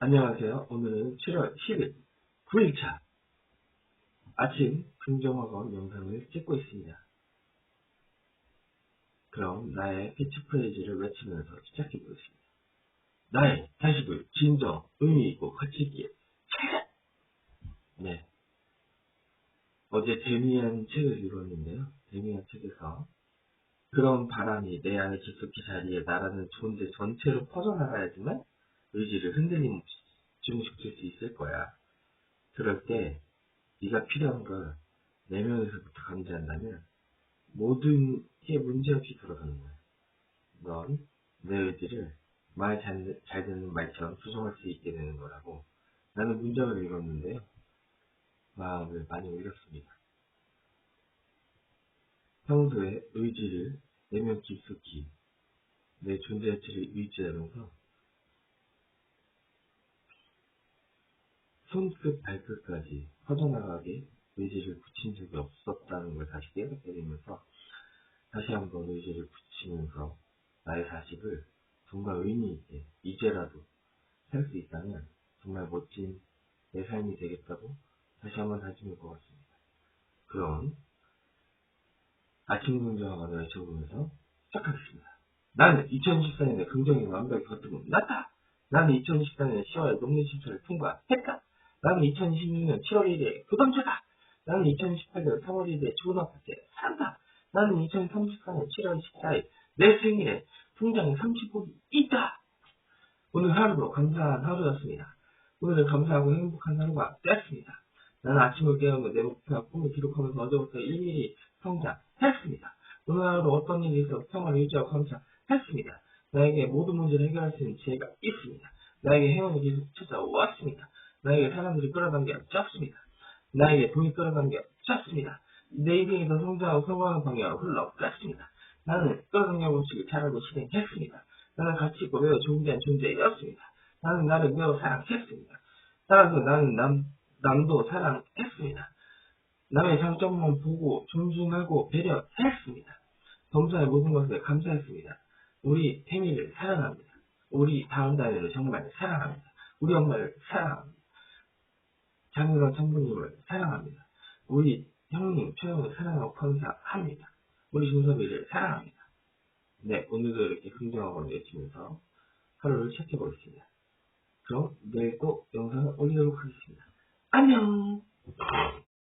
안녕하세요. 오늘은 7월 10일 9일차 아침 긍정학원 영상을 찍고 있습니다. 그럼 나의 캐치프레이즈를 외치면서 시작해 보겠습니다. 나의 자식을 진정, 의미 있고 가치 있게 잘 네. 어제 데미안 책을 읽었는데요. 데미안 책에서 그런 바람이 내 안에 깊숙이 자리에 나라는 존재 전체로 퍼져나가야지만 의지를 흔들림 없이 집중시킬 수 있을 거야. 그럴 때 네가 필요한 걸 내면에서부터 감지한다면 모든 게 문제없이 돌아가는 거야. 넌 내 의지를 말 잘, 잘 듣는 말처럼 수정할 수 있게 되는 거라고 나는 문장을 읽었는데요. 마음을 많이 울렸습니다. 평소에 의지를 내면 깊숙이 내 존재 가치를 유지하면서 손끝 발끝까지 퍼져나가게 의지를 붙인 적이 없었다는 걸 다시 깨닫게 되면서 다시 한번 의지를 붙이면서 나의 자식을 정말 의미 있게 이제라도 살 수 있다면 정말 멋진 내 삶이 되겠다고 다시 한번 다짐할 것 같습니다. 그럼 아침 긍정학을 외쳐보면서 시작하겠습니다. 나는 2014년에 긍정이 완벽히 거듭은 났다. 나는 2014년 10월 농민 심사를 통과했다. 나는 2016년 7월 1일에 부담자다. 나는 2018년 3월 1일에 좋은 아파트에 산다. 나는 2034년 7월 14일 내 생일에 통장에 30억이 있다. 오늘 하루도 감사한 하루였습니다. 오늘은 감사하고 행복한 하루가 되었습니다. 나는 아침을 깨우며 내 목표와 꿈을 기록하면서 어제부터 일일이 성장했습니다. 오늘 하루 어떤 일이 있어 평화를 유지하고 감사했습니다. 나에게 모든 문제를 해결할 수 있는 지혜가 있습니다. 나에게 행운이 찾아왔습니다. 나에게 사람들이 끌어당겨졌습니다. 나에게 돈이 끌어당겨졌습니다. 내 인생이 더 성장하고 성공하는 방향으로 흘러 갔습니다. 나는 끌어당겨 법칙을 잘 알고 실행했습니다. 나는 가치 있고 매우 존귀한 존재였습니다. 나는 나를 매우 사랑했습니다. 따라서 나는 남, 남도 사랑했습니다. 남의 장점만 보고 존중하고 배려했습니다. 범사의 모든 것에 감사했습니다. 우리 태미를 사랑합니다. 우리 다음 단위를 정말 사랑합니다. 우리 엄마를 사랑합니다. 장인어 장부님을 사랑합니다. 우리 형님, 최영을 사랑하고 감사합니다. 우리 준섭이를 사랑합니다. 네, 오늘도 이렇게 긍정하고 외치면서 하루를 시작해 보겠습니다. 그럼 내일 또 영상을 올리도록 하겠습니다. 안녕!